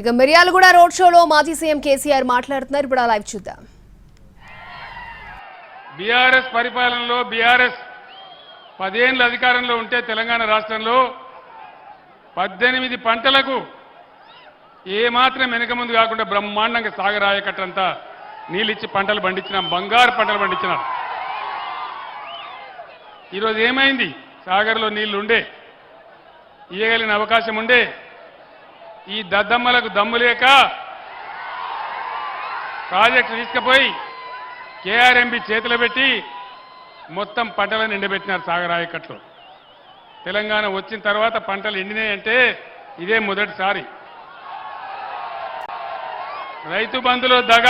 ఇక మిర్యాలగూడ రోడ్ షోలో మాజీ సీఎం కేసీఆర్ మాట్లాడుతున్నారు. ఇప్పుడు ఆ లైవ్ చూద్దాం. బీఆర్ఎస్ పరిపాలనలో బీఆర్ఎస్ పదేళ్ళు అధికారంలో ఉంటే తెలంగాణ రాష్ట్రంలో పద్దెనిమిది పంటలకు ఏమాత్రం వెనక ముందు కాకుండా బ్రహ్మాండంగా సాగరాయకట్టంతా నీళ్ళిచ్చి పంటలు పండించినాం బంగారు పంటలు పండించినాం. ఈరోజు ఏమైంది? సాగర్లో నీళ్ళుండే ఇయ్యగలిగిన అవకాశం ఉండే ఈ దద్దమ్మలకు దమ్ము లేక ప్రాజెక్టు తీసుకుపోయి కేఆర్ఎంబి చేతిలో పెట్టి మొత్తం పంటలను ఎండబెట్టినారు సాగరాయకట్లు తెలంగాణ వచ్చిన తర్వాత పంటలు ఎండినాయంటే ఇదే మొదటిసారి. రైతు బంధులో దగ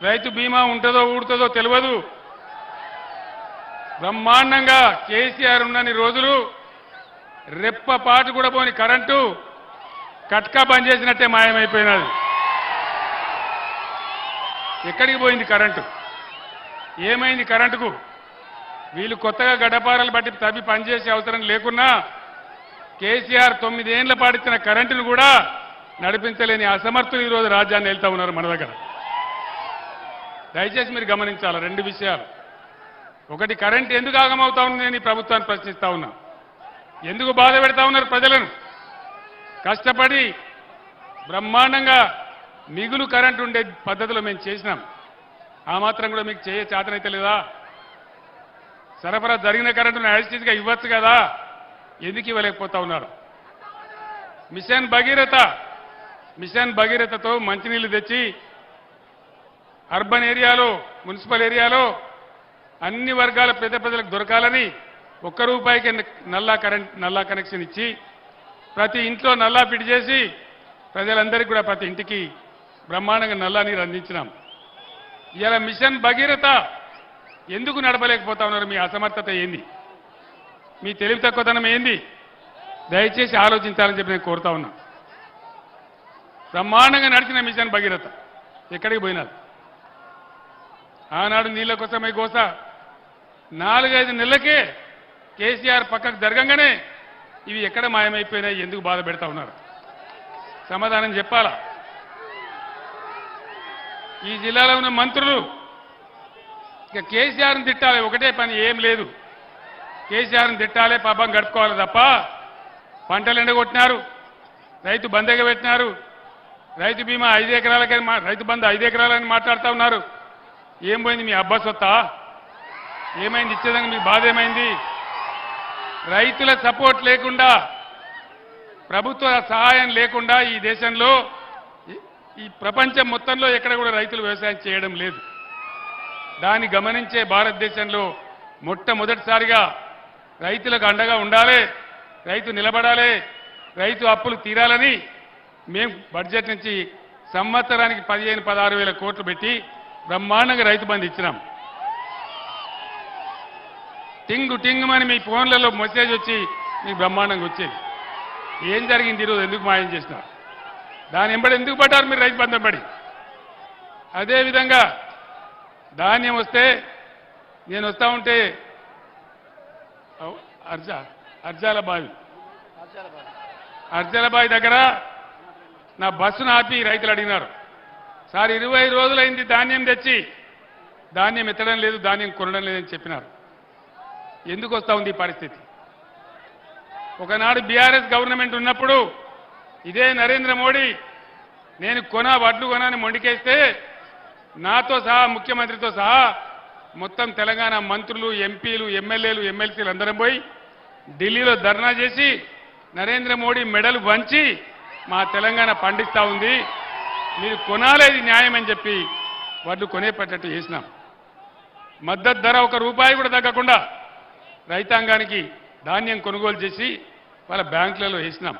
రైతు బీమా ఉంటుందో ఊడుతుందో తెలియదు బ్రహ్మాండంగా కేసీఆర్ ఉన్నన్ని రోజులు రెప్పపాటు కూడా పోని కరెంటు కట్కా బంద్ చేసినట్టే మాయమైపోయినది. ఎక్కడికి పోయింది కరెంటు? ఏమైంది కరెంటుకు? వీళ్ళు కొత్తగా గడపారలు బట్టి తవ్వి పనిచేసే అవసరం లేకున్నా కేసీఆర్ తొమ్మిదేళ్ళ పాటిచ్చిన కరెంటును కూడా నడిపించలేని అసమర్థులు ఈరోజు రాజ్యాన్ని వెళ్తా ఉన్నారు మన దగ్గర. దయచేసి మీరు గమనించాలి రెండు విషయాలు. ఒకటి కరెంట్ ఎందుకు ఆగమవుతా ఉంది నేను ఈ ప్రభుత్వాన్ని ప్రశ్నిస్తా ఉన్నా. ఎందుకు బాధ పెడతా ఉన్నారు ప్రజలను? కష్టపడి బ్రహ్మాండంగా మిగులు కరెంట్ ఉండే పద్ధతిలో మేము చేసినాం. ఆ మాత్రం కూడా మీకు చేయ చేతనైతే లేదా? సరఫరా జరిగిన కరెంటును యాజిటీజ్గా ఇవ్వచ్చు కదా? ఎందుకు ఇవ్వలేకపోతా ఉన్నారు? మిషన్ భగీరథ మిషన్ భగీరథతో మంచినీళ్ళు తెచ్చి అర్బన్ ఏరియాలో మున్సిపల్ ఏరియాలో అన్ని వర్గాల పేద ప్రజలకు దొరకాలని ఒక్క రూపాయికి నల్లా కరెంట్ నల్లా కనెక్షన్ ఇచ్చి ప్రతి ఇంట్లో నల్లా ఫిట్ చేసి ప్రజలందరికీ కూడా ప్రతి ఇంటికి బ్రహ్మాండంగా నల్లా నీరు అందించినాం. ఇలా మిషన్ భగీరథ ఎందుకు నడపలేకపోతా ఉన్నారు? మీ అసమర్థత ఏంది? మీ తెలివి తక్కువతనం ఏంది? దయచేసి ఆలోచించాలని చెప్పి నేను కోరుతా ఉన్నా. బ్రహ్మాండంగా నడిచిన మిషన్ భగీరథ. ఎక్కడికి పోయినారు? ఆనాడు నీళ్ళ కోసమే గోస. నాలుగైదు నెలలకే కేసీఆర్ పక్కకు జరగంగానే ఇవి ఎక్కడ మాయమైపోయినాయి ఎందుకు బాధ పెడతా ఉన్నారు? సమాధానం చెప్పాలా? ఈ జిల్లాలో ఉన్న మంత్రులు ఇక కేసీఆర్ని తిట్టాలి ఒకటే పని ఏం లేదు. కేసీఆర్ని తిట్టాలి పాపం గడుపుకోవాలి తప్ప పంటలు ఎండగొట్టినారు రైతు బందెగ పెట్టినారు రైతు బీమా ఐదు ఎకరాలకని మా- రైతు బంధు ఐదు ఎకరాలని మాట్లాడుతూ ఉన్నారు. ఏం పోయింది మీ అబ్బా సొత్తా? ఏమైంది? ఇచ్చేదానికి మీ బాధ ఏమైంది? రైతుల సపోర్ట్ లేకుండా ప్రభుత్వ సహాయం లేకుండా ఈ దేశంలో ఈ- ప్రపంచం మొత్తంలో ఎక్కడ కూడా రైతులు వ్యవసాయం చేయడం లేదు. దాన్ని గమనించే భారతదేశంలో మొట్టమొదటిసారిగా రైతులకు అండగా ఉండాలి రైతు నిలబడాలి రైతు అప్పులు తీరాలని మేము బడ్జెట్ నుంచి సంవత్సరానికి పదిహేను పదహారు వేల కోట్లు పెట్టి బ్రహ్మాండంగా రైతు బంధు ఇచ్చినాం. టింగు టింగుమని మీ ఫోన్లలో మెసేజ్ వచ్చి మీకు బ్రహ్మాండంగా వచ్చేది. ఏం జరిగింది ఈరోజు? ఎందుకు మాయం చేసినారు? దాని ఎంబడి ఎందుకు పడ్డారు మీరు రైతు బంధం పడి? అదేవిధంగా ధాన్యం వస్తే నేను వస్తా ఉంటే అర్జ అర్జా అర్జాల బావి. అర్జాల బావి దగ్గర నా బస్సును ఆపి రైతులు అడిగినారు. సార్ ఇరవై రోజులైంది ధాన్యం తెచ్చి ధాన్యం ఎత్తడం లేదు ధాన్యం కొనడం లేదని చెప్పినారు. ఎందుకు వస్తూ ఉంది ఈ పరిస్థితి? ఒకనాడు బీఆర్ఎస్ గవర్నమెంట్ ఉన్నప్పుడు ఇదే నరేంద్ర మోడీ నేను కొన వడ్లు కొనని మొండికేస్తే నాతో సహా ముఖ్యమంత్రితో సహా మొత్తం తెలంగాణ మంత్రులు ఎంపీలు ఎమ్మెల్యేలు ఎమ్మెల్సీలు అందరం పోయి ఢిల్లీలో ధర్నా చేసి నరేంద్ర మోడీ మెడలు వంచి మా తెలంగాణ పండిస్తా ఉంది. మీరు కొనాలేది న్యాయం అని చెప్పి వడ్లు కొనేపట్టట్టు చేసినాం. మద్దతు ధర ఒక రూపాయి కూడా తగ్గకుండా రైతాంగానికి ధాన్యం కొనుగోలు చేసి వాళ్ళ బ్యాంకులలో వేసినాం.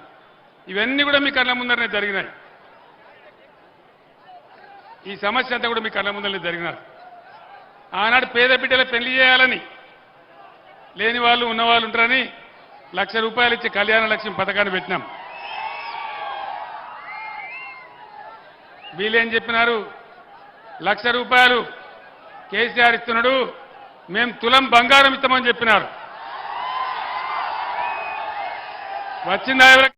ఇవన్నీ కూడా మీ కళ్ళ ముందరనే జరిగినాయి. ఈ సమస్య అంతా కూడా మీ కళ్ళ ముందరనే జరిగినారు. ఆనాడు పేద బిడ్డల పెళ్ళి చేయాలని లేని వాళ్ళు ఉన్నవాళ్ళు ఉంటారని లక్ష రూపాయలు ఇచ్చి కళ్యాణ లక్ష్యం పథకాన్ని పెట్టినాం. వీళ్ళేం చెప్పినారు? లక్ష రూపాయలు కేసీఆర్ ఇస్తున్నాడు మేము తులం బంగారం ఇస్తామని చెప్పినారు. వచ్చిందా ఎవరికి?